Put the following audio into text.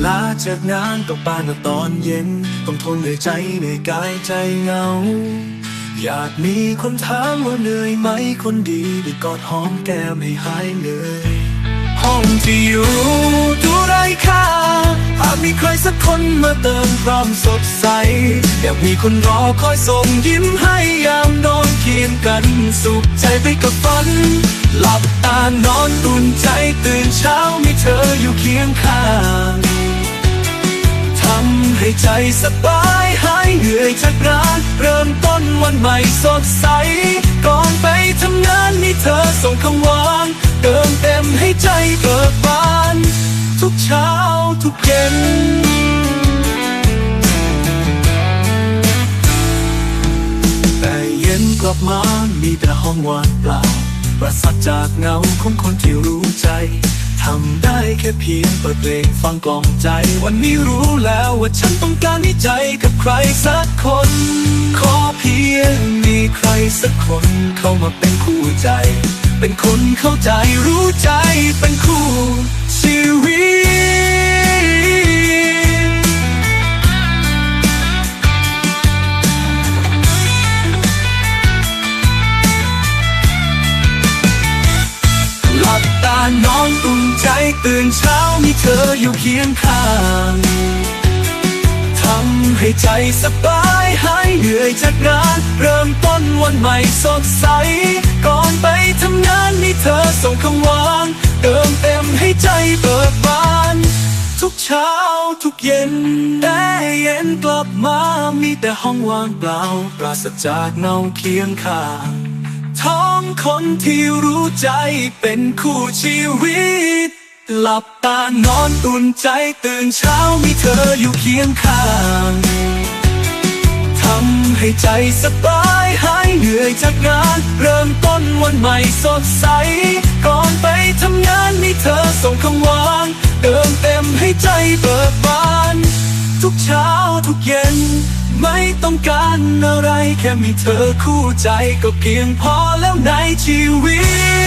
จากงานตกบ้านตอนเย็น ต้องทนเหนื่อยใจเหนื่อยกายใจเหงา อยากมีคนถามว่าเหนื่อยไหมคนดีได้กอดหอมแก้มให้หายเหนื่อยห้องที่อยู่ดูไร้ค่าหากมีใครสักคนมาเติมความสดใส อยากมีคนรอคอยส่งยิ้มให้ยามนอนเคียงกันสุขใจไปกับฝัน หลับตานอนอุ่นใจตื่นเช้ามีเธออยู่เคียงข้างำให้ใจสบายหายเหนื่อยจากงานเริ่มต้นวันใหม่สดใส ก่อนไปทำงานมีเธอส่งคำหวานเติมเต็มให้ใจเบิกบาน ทุกเช้าทุกเย็นแต่เย็นกลับมามีแต่ห้องว่างเปล่าประสัดจากเงาของคนที่รู้ใจำได้แค่เพียงเปิดเพลงฟังกล่อมใจ วันนี้รู้แล้วว่าฉันต้องการให้ใจกับใครสักคน ขอเพียงมีใครสักคนเข้ามาเป็นคู่ใจ เป็นคนเข้าใจรู้ใจเป็นคู่ชีวิตหลับตานอนอุ่น ใจตื่นเช้ามีเธออยู่เคียงข้างทำให้ใจสบายหายเหนื่อยจากงาน เริ่มต้นวันใหม่สดใส ก่อนไปทำงานมีเธอส่งคำหวานเติมเต็มให้ใจเบิกบาน ทุกเช้าทุกเย็นได้เย็นกลับมามีแต่ห้องว่างเปล่า ปราศจากเงาเคียงข้าง ท้องคนที่รู้ใจเป็นคู่ชีวิต หลับตานอนอุ่นใจตื่นเช้ามีเธออยู่เคียงข้างทำให้ใจสบายหายเหนื่อยจากงาน เริ่มต้นวันใหม่สดใส ก่อนไปทำงานมีเธอส่งคำหวานเติมเต็มให้ใจเบิกบาน ทุกเช้าทุกเย็น ไม่ต้องการอะไรแค่มีเธอคู่ใจก็เพียงพอแล้วในชีวิต